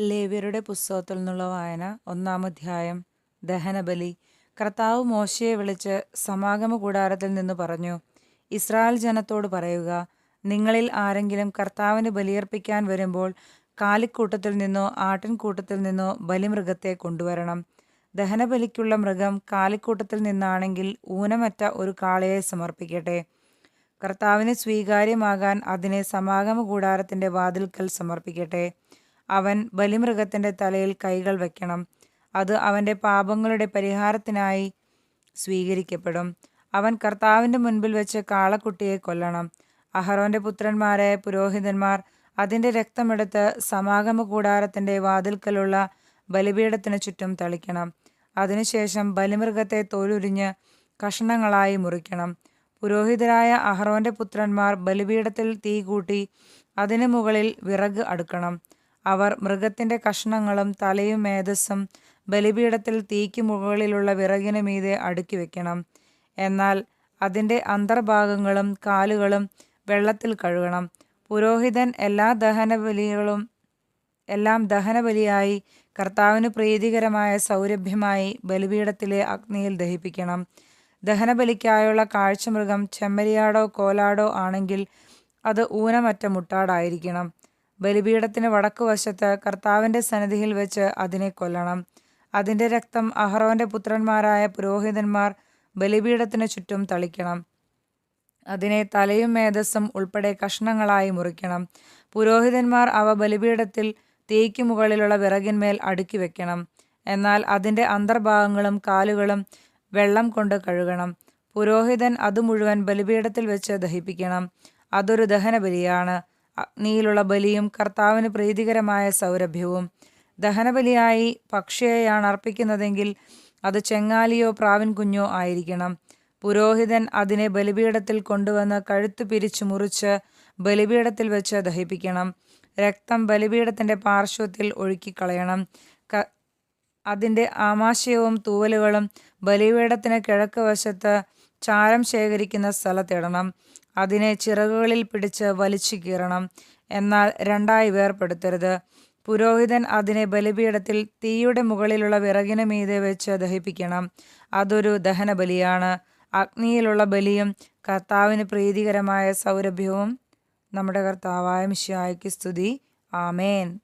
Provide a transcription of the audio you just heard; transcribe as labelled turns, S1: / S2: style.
S1: ലേവ്യരുടെ പുസ്തകത്തിൽ നിന്നുള്ള വായന ഒന്നാം അധ്യായം ദഹനബലി. കർത്താവ് മോശയെ വിളിച്ച് സമാഗമ കൂടാരത്തിൽ നിന്ന് പറഞ്ഞു ഇസ്രായേൽ ജനത്തോട് പറയുക നിങ്ങളിൽ ആരെങ്കിലും കർത്താവിന് ബലിയർപ്പിക്കാൻ വരുമ്പോൾ കാലിക്കൂട്ടത്തിൽ നിന്നോ ആട്ടിൻകൂട്ടത്തിൽ നിന്നോ ബലിമൃഗത്തെ കൊണ്ടുവരണം. ദഹനബലിക്കുള്ള മൃഗം കാലിക്കൂട്ടത്തിൽ നിന്നാണെങ്കിൽ ഊനമറ്റ ഒരു കാളയെ സമർപ്പിക്കട്ടെ. കർത്താവിന് സ്വീകാര്യമാകാൻ അതിനെ സമാഗമ കൂടാരത്തിന്റെ വാതിൽക്കൽ സമർപ്പിക്കട്ടെ. അവൻ ബലിമൃഗത്തിന്റെ തലയിൽ കൈകൾ വയ്ക്കണം അത് അവന്റെ പാപങ്ങളുടെ പരിഹാരത്തിനായി സ്വീകരിക്കപ്പെടും. അവൻ കർത്താവിന്റെ മുൻപിൽ വെച്ച് കാളക്കുട്ടിയെ കൊല്ലണം. അഹറോന്റെ പുത്രന്മാരായ പുരോഹിതന്മാർ അതിന്റെ രക്തമെടുത്ത് സമാഗമ കൂടാരത്തിന്റെ വാതിൽക്കലുള്ള ബലിപീഠത്തിന് ചുറ്റും തളിക്കണം. അതിനുശേഷം ബലിമൃഗത്തെ തോലുരിഞ്ഞ് കഷണങ്ങളായി മുറിക്കണം. പുരോഹിതരായ അഹറോന്റെ പുത്രന്മാർ ബലിപീഠത്തിൽ തീ കൂട്ടി അതിനു മുകളിൽ വിറക് അടുക്കണം. അവർ മൃഗത്തിന്റെ കഷ്ണങ്ങളും തലയും മേധസ്സും ബലിപീഠത്തിൽ തീക്ക് മുകളിലുള്ള വിറകിന് മീതെ അടുക്കി വെക്കണം. എന്നാൽ അതിന്റെ അന്തർഭാഗങ്ങളും കാലുകളും വെള്ളത്തിൽ കഴുകണം. പുരോഹിതൻ എല്ലാ ദഹനബലികളും എല്ലാം ദഹനബലിയായി കർത്താവിന് പ്രീതികരമായ സൗരഭ്യമായി ബലിപീഠത്തിലെ അഗ്നിയിൽ ദഹിപ്പിക്കണം. ദഹനബലിക്കായുള്ള കാഴ്ചമൃഗം ചെമ്മരിയാടോ കോലാടോ ആണെങ്കിൽ അത് ഊനമറ്റ മുട്ടാടായിരിക്കണം. ബലിപീഠത്തിന് വടക്കുവശത്ത് കർത്താവിന്റെ സന്നിധിയിൽ വെച്ച് അതിനെ കൊല്ലണം. അതിന്റെ രക്തം അഹ്റോന്റെ പുത്രന്മാരായ പുരോഹിതന്മാർ ബലിപീഠത്തിന് ചുറ്റും തളിക്കണം. അതിനെ തലയും മേധസ്സും ഉൾപ്പെടെ കഷ്ണങ്ങളായി മുറിക്കണം. പുരോഹിതന്മാർ അവ ബലിപീഠത്തിൽ തീയ്ക്ക് മുകളിലുള്ള വിറകിന്മേൽ അടുക്കി വെക്കണം. എന്നാൽ അതിന്റെ അന്തർഭാഗങ്ങളും കാലുകളും വെള്ളം കൊണ്ട് കഴുകണം. പുരോഹിതൻ അത് മുഴുവൻ ബലിപീഠത്തിൽ വെച്ച് ദഹിപ്പിക്കണം. അതൊരു ദഹനബലിയാണ്. അഗ്നിയിലുള്ള ബലിയും കർത്താവിന് പ്രീതികരമായ സൗരഭ്യവും ദഹനബലിയായി പക്ഷിയെയാണ് അർപ്പിക്കുന്നതെങ്കിൽ അത് ചെങ്ങാലിയോ പ്രാവിൻ കുഞ്ഞോ ആയിരിക്കണം. പുരോഹിതൻ അതിനെ ബലിപീഠത്തിൽ കൊണ്ടുവന്ന് കഴുത്തു പിരിച്ചു മുറിച്ച് ബലിപീഠത്തിൽ വെച്ച് ദഹിപ്പിക്കണം. രക്തം ബലിപീഠത്തിന്റെ പാർശ്വത്തിൽ ഒഴുക്കിക്കളയണം. ക അതിന്റെ ആമാശയവും തൂവലുകളും ബലിപീഠത്തിന് കിഴക്ക് വശത്ത് ചാരം ശേഖരിക്കുന്ന സ്ഥലത്തിടണം. അതിനെ ചിറകുകളിൽ പിടിച്ച് വലിച്ചു കീറണം. എന്നാൽ രണ്ടായി വേർപ്പെടുത്തരുത് പുരോഹിതൻ അതിനെ ബലിപീഠത്തിൽ തീയുടെ മുകളിലുള്ള വിറകിന് മീതെ വെച്ച് ദഹിപ്പിക്കണം. അതൊരു ദഹനബലിയാണ്. അഗ്നിയിലുള്ള ബലിയും കർത്താവിന് പ്രീതികരമായ സൗരഭ്യവും നമ്മുടെ കർത്താവായ മിശിയായ്ക്ക് സ്തുതി. ആമേൻ.